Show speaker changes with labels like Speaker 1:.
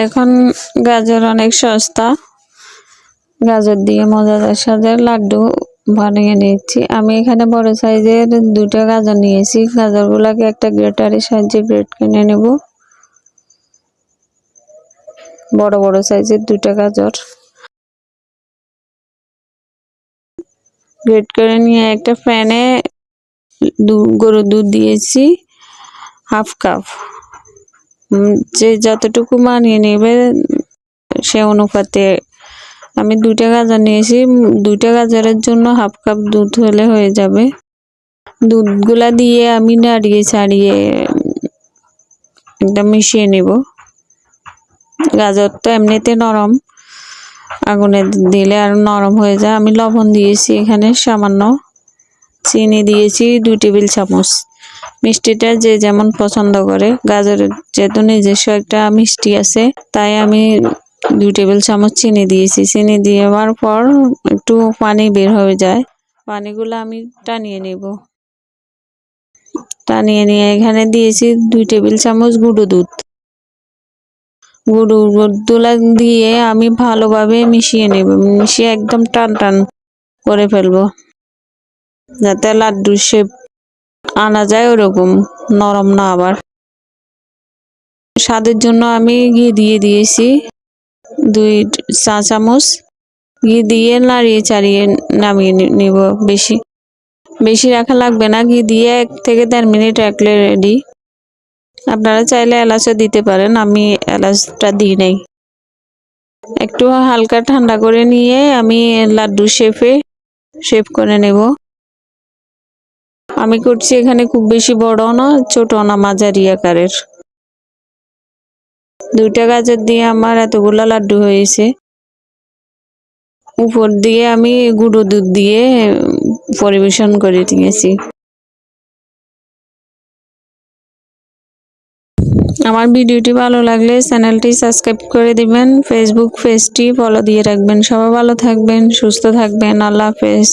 Speaker 1: এখন গাজর অনেক সস্তা। গাজর দিয়ে মজাদার সাজের লাড্ডু বানিয়ে নিচ্ছি আমি এখানে বড় সাইজের দুটো গাজর নিয়েছি। গাজরগুলোকে একটা গ্রেটারের সাহায্যে গ্রেট কিনে নেব। বড় বড় সাইজের দুটো গাজর। গ্রেট করে নিয়ে একটা প্যানে গরুর দুধ দিয়েছি। Half cup. যে যতটুকু মানিয়ে নেবে সে অনুপাতে আমি দুইটা গাজর নিয়েছি। দুইটা গাজরের জন্য হাফ কাপ দুধ হলে হয়ে যাবে। দুধগুলা দিয়ে আমি নাড়িয়ে ছাড়িয়ে একদম মিশিয়ে নেব। গাজর তো এমনিতে নরম। আগুনে দিলে আর নরম হয়ে যায়। আমি লবণ দিয়েছি এখানে সামান্য। চিনি দিয়েছি দুই টেবিল চামচ। মিষ্টিটা যে যেমন পছন্দ করে। গাজরের যেহেতু নিজস্ব একটা মিষ্টি আছে, তাই আমি দুই টেবিল চামচ চিনি দিয়েছি। চিনি দেওয়ার পর একটু পানি বের হয়ে যায়। পানিগুলো আমি টানিয়ে নেব। টানিয়ে নিয়ে এখানে দিয়েছি দুই টেবিল চামচ গুঁড়ো দুধ। গুঁড়ো দুধগুলা দিয়ে আমি ভালোভাবে মিশিয়ে নেব। মিশিয়ে একদম টান টান করে ফেলব। যাতে লাড্ডুর শেপ আনা যায় ওরকম, নরম না আবার। স্বাদের জন্য আমি ঘি দিয়ে দিয়েছি, দুই চা চামচ। ঘি দিয়ে নাড়িয়ে চাড়িয়ে নামিয়ে নিব বেশি। বেশি রাখা লাগবে না, ঘি দিয়ে এক থেকে দেড় মিনিট রাখলে রেডি আপনারা চাইলে এলাচও দিতে পারেন, আমি এলাচটা দিই নাই। একটু হালকা ঠান্ডা করে নিয়ে আমি লাড্ডু শেফে শেপ করে নেব। আমি করছি এখানে খুব বেশি বড় না, ছোট না, মাঝারি আকারের। দুইটা গাজর দিয়ে আমার এতগুলা লাড্ডু হয়েছে। উপর দিয়ে আমি গুঁড়ো দুধ দিয়ে পরিবেশন করে দিয়েছি আমার ভিডিওটি ভালো লাগলে চ্যানেলটি সাবস্ক্রাইব করে দিবেন ফেসবুক পেজটি ফলো দিয়ে রাখবেন। সবাই ভালো থাকবেন, সুস্থ থাকবেন, আল্লাহ হাফেজ।